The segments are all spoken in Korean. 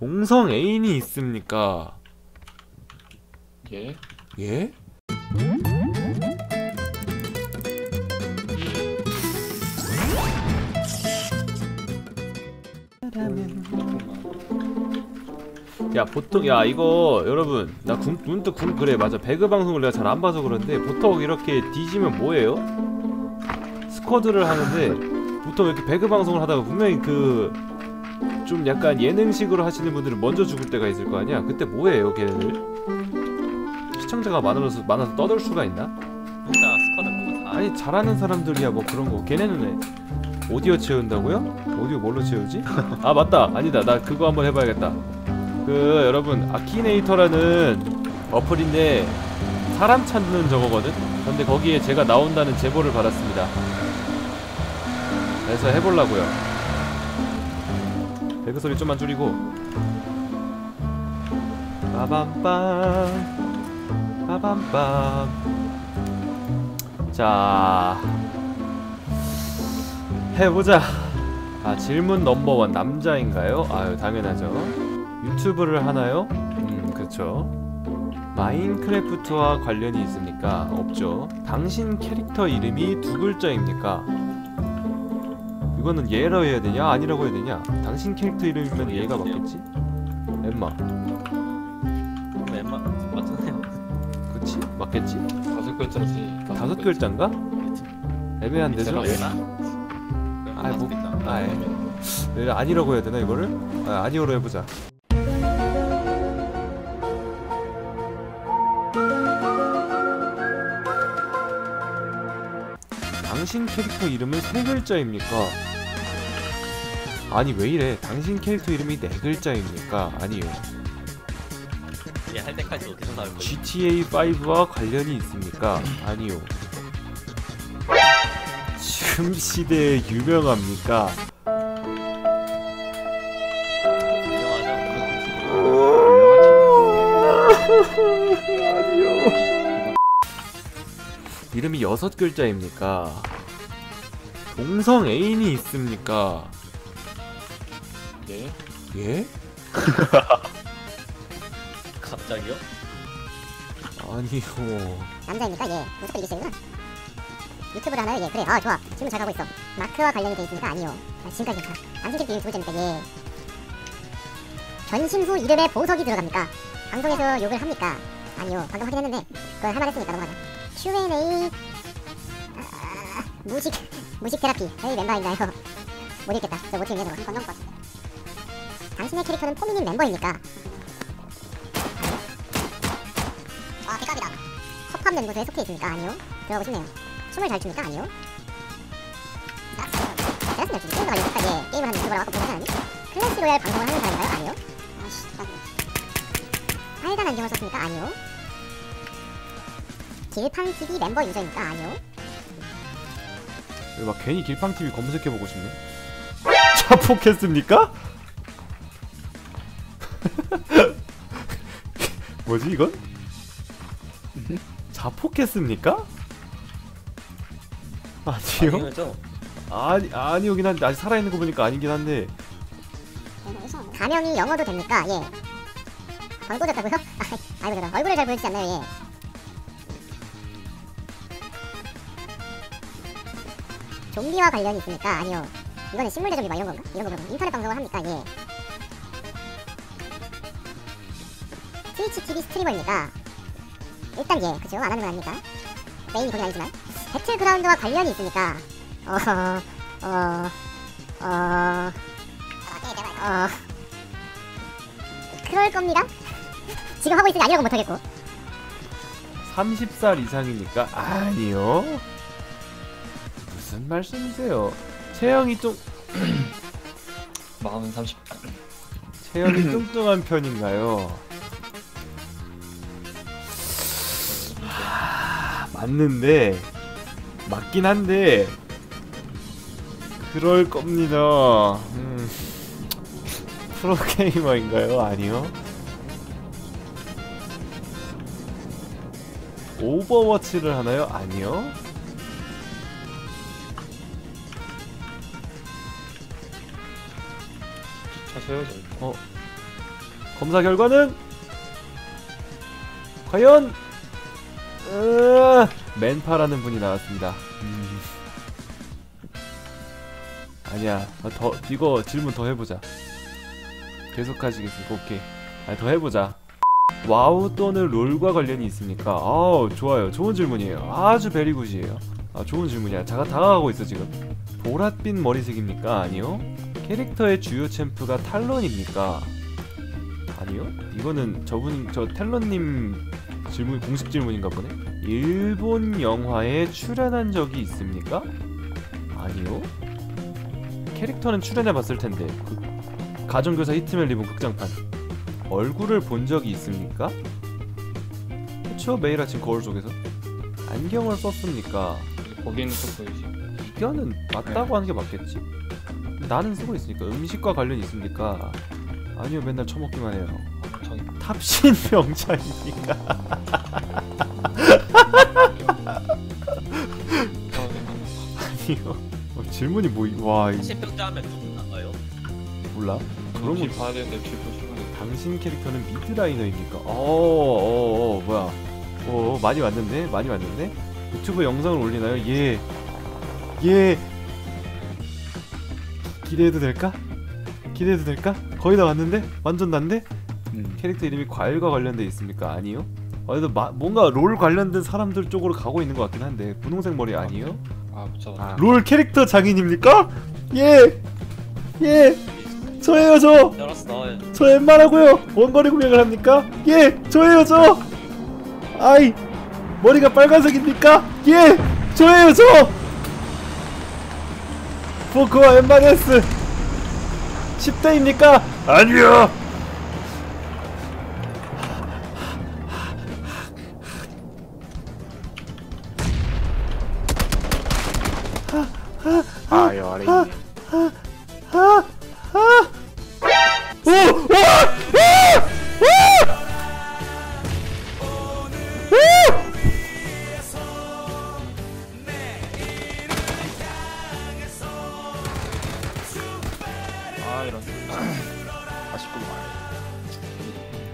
동성 애인이 있습니까? 예? 예? 야 보통 야 이거 여러분 나 궁, 문득 궁 그래 맞아 배그 방송을 내가 잘 안 봐서 그런데 보통 이렇게 뒤지면 뭐예요? 스쿼드를 하는데 보통 이렇게 배그 방송을 하다가 분명히 그 좀 약간 예능식으로 하시는 분들은 먼저 죽을 때가 있을 거 아니야 그때 뭐예요 걔네들? 시청자가 많아서 많아서 떠들 수가 있나? 스쿼드 다 아니 잘하는 사람들이야 뭐 그런 거 걔네는 왜 오디오 채운다고요? 오디오 뭘로 채우지? 아 맞다 아니다 나 그거 한번 해봐야겠다 그 여러분 아키네이터라는 어플인데 사람 찾는 저거거든? 근데 거기에 제가 나온다는 제보를 받았습니다 그래서 해보려고요 배그 소리 좀만 줄이고 빠밤빰 빠밤빰 자 해보자 아 질문 넘버원 남자인가요? 아유 당연하죠 유튜브를 하나요? 음 그쵸 마인크래프트와 관련이 있습니까? 없죠 당신 캐릭터 이름이 두 글자입니까? 이거는 예로 해야 되냐 아니라고 해야 되냐 당신 캐릭터 이름이면 예가 맞겠지? 엠마 웬만 맞잖아요 그치? 맞겠지? 다섯 글자지. 다섯 글자인가? 애매한데 좀? 제가 아이, 뭐- 아, 예. 네, 아니라고 해야 되나 이거를? 아, 아니오로 해보자. 당신 캐릭터 이름은 세 글자입니까? 아니 왜 이래? 당신 캐릭터 이름이 네 글자입니까? 아니요. 이게 할 때까지 어디서 나올 거지? GTA 5와 관련이 있습니까? 아니요. 지금 시대에 유명합니까? 이름이 여섯 글자입니까? 동성 애인이 있습니까? 예? 예? 갑자기요? 아니요. 남자입니까? 예. 무조건 이기시는구나. 유튜브를 하나요? 예. 그래. 아, 좋아. 질문 잘 가고 있어. 마크와 관련이 돼 있습니까? 아니요. 아, 지금까지 캐릭터 이름 두 글자입니까? 예. 변신 후 이름에 보석이 들어갑니까? 방송에서 욕을 합니까? 아니요. 방금 확인했는데 그건 할만 했으니까 넘어가자. Q&A 아, 무식 무식 테라피 저희 멤버인가요? 못 읽겠다. 저못 읽네 저거. 건너것 같은데. 당신의 캐릭터는 포미님 멤버입니까? 아, 대각이다. 섭합 연구소에 속해 있습니까? 아니요. 들어가고 싶네요. 춤을 잘 춥니까? 아니요. 자, 제라슨 열두 게임과 관련해서 예, 게임을 하는 유튜버라고 아까 보는 사람이 클래시 로얄 방송을 하는 사람인가요? 아니요. 아씨, 하얀 안경을 썼습니까? 아니요. 길팡 TV 멤버 유저입니까? 아니요. 왜막 괜히 길팡 TV 검색해보고 싶네. 자폭했습니까? 뭐지 이건? 자폭했습니까? 아니요. 아니죠? 아니 아니오긴 한데 아직 살아있는 거 보니까 아니긴 한데 가명이 영어도 됩니까? 예. 방구 졌다고요? 아, 아이고 얼굴을 잘 보여주지 않나요? 예. 좀비와 관련이 있습니까? 아니요. 이거는 식물 대좀비 막 이런 건가? 이런 거 그러면 인터넷 방송을 합니까? 예. 트위치 TV 스트리머입니까? 일단 예, 그죠? 안 하는 건 아닙니까? 메인이 거긴 아니지만 배틀그라운드와 관련이 있습니까? 어, 어, 어, 어, 그럴 겁니다. 지금 하고 있으니 아니라고 못하겠고. 30살 이상입니까? 아니요. 무슨 말씀이세요? 체형이 좀 마흔 삼십. 체형이 뚱뚱한 편인가요? 하, 맞는데 맞긴 한데 그럴 겁니다. 음, 프로게이머인가요? 아니요. 오버워치를 하나요? 아니요. 하세요 저희. 어 검사 결과는 과연 으, 맨파라는 분이 나왔습니다. 음. 아니야, 아, 더 이거 질문 더 해보자. 계속 하시겠습니까? 오케이. 아, 더 해보자. 와우 또는 롤과 관련이 있습니까? 아, 좋아요. 좋은 질문이에요. 아주 베리굿이에요. 아, 좋은 질문이야. 자가 다가가고 있어 지금. 보랏빛 머리색입니까? 아니요. 캐릭터의 주요 챔프가 탈론입니까? 아니요. 이거는 저분 저 텔런님 질문 공식 질문인가 보네. 일본 영화에 출연한 적이 있습니까? 아니요. 캐릭터는 출연해 봤을 텐데. 그 가정교사 히트맨 리본 극장판. 얼굴을 본 적이 있습니까? 그쵸 매일 아침 거울 속에서 안경을 썼습니까? 거기는 또 보이지. 이거는 맞다고 하는 게 맞겠지. 나는 쓰고 있으니까 음식과 관련이 있습니까? 아니요 맨날 처먹기만 해요. 탑신 명장입니까? 아니요. 어, 질문이 뭐? 이- 와 이- 신병자 하면 누군가요? 몰라. 그런 거거 봐야 되는데 당신 캐릭터는 미드라이너입니까? 어, 어, 어, 뭐야? 어, 많이 왔는데, 많이 왔는데. 유튜브 영상을 올리나요? 예, 예. 기대해도 될까? 기대해도 될까? 거의 다 왔는데, 완전 난데. 음. 캐릭터 이름이 과일과 관련돼 있습니까? 아니요. 아, 그래도 마, 뭔가 롤 관련된 사람들 쪽으로 가고 있는 것 같긴 한데 분홍색 머리 아니요? 아 붙잡아. 롤 캐릭터 장인입니까? 예, 예. 저예요 저. 열었어 저 웬만하고요 원거리 공격을 합니까? 예 저예요 저 아이 머리가 빨간색입니까? 예 저예요 저 포크와 엠마네스 10대입니까? 아니요 아. 아, 아,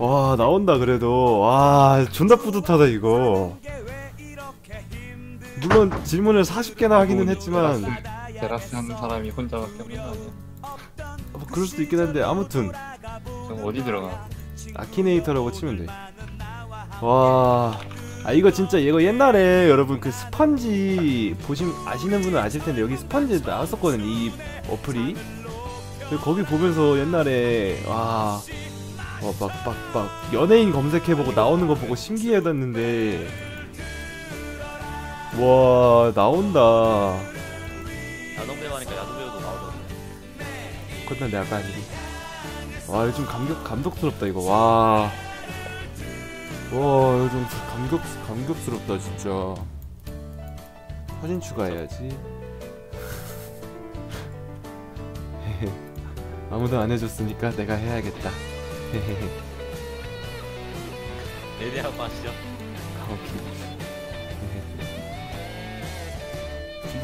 와 나온다 그래도. 와 존나 뿌듯하다 이거. 물론 질문을 40개나 하기는 했지만 테라스 하는 사람이 혼자밖에 없는 거 아니야? 뭐 그럴 수도 있긴 한데 아무튼. 그럼 어디 들어가? 아키네이터라고 치면 돼와. 아 이거 진짜 이거 옛날에 여러분 그 스펀지 보심 아시는 분은 아실 텐데 여기 스펀지 나왔었거든 이 어플이. 그 거기 보면서 옛날에 와 어, 막, 막, 막, 연예인 검색해보고 나오는 거 보고 신기해졌는데, 와, 나온다. 야동배우 하니까 야동배우도 나오더라고 그건 내가 아니고. 와, 요즘 감격, 감독스럽다, 이거. 와. 와, 요즘 감격, 감격스럽다, 진짜. 사진 추가해야지. 아무도 안 해줬으니까 내가 해야겠다. 내대하고 하시죠 아, 오케이.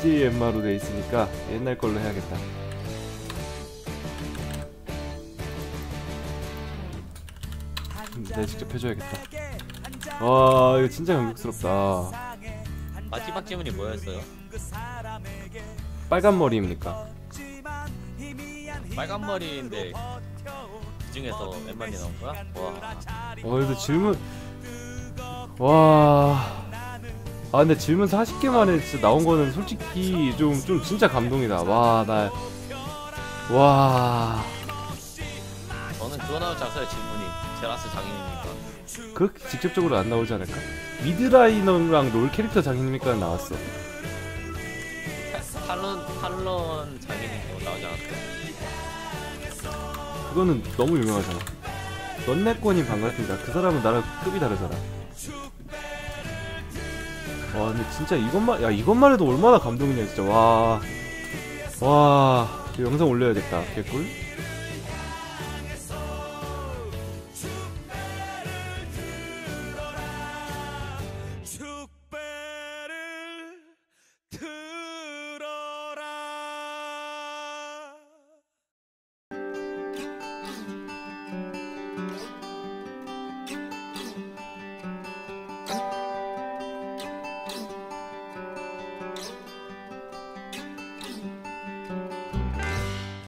BJ 엠마로 돼 있으니까 옛날 걸로 해야겠다. 음, 내가 직접 해줘야겠다. 와 이거 진짜 감격스럽다. 마지막 질문이 뭐였어요? 빨간 머리입니까? 빨간 머리인데 그 중에서 웬만이 나온 거야? 와 어 근데 질문 와. 아 근데 질문 40개 만에 진짜 나온 거는 솔직히 좀 좀 진짜 감동이다. 와 나. 와. 저는 그거 나올 줄 알았어요 질문이 제라스 장인입니까? 그렇게 직접적으로 안 나오지 않을까? 미드라이너랑 롤 캐릭터 장인입니까 나왔어. 타- 탈론 탈론 장인이 뭐 나오지 않았어요? 그거는 너무 유명하잖아. 넌내권이 반갑습니다. 그 사람은 나랑 급이 다르잖아. 와 근데 진짜 이것만 야 이것만 해도 얼마나 감동이냐 진짜 와. 와 영상 올려야겠다 개꿀.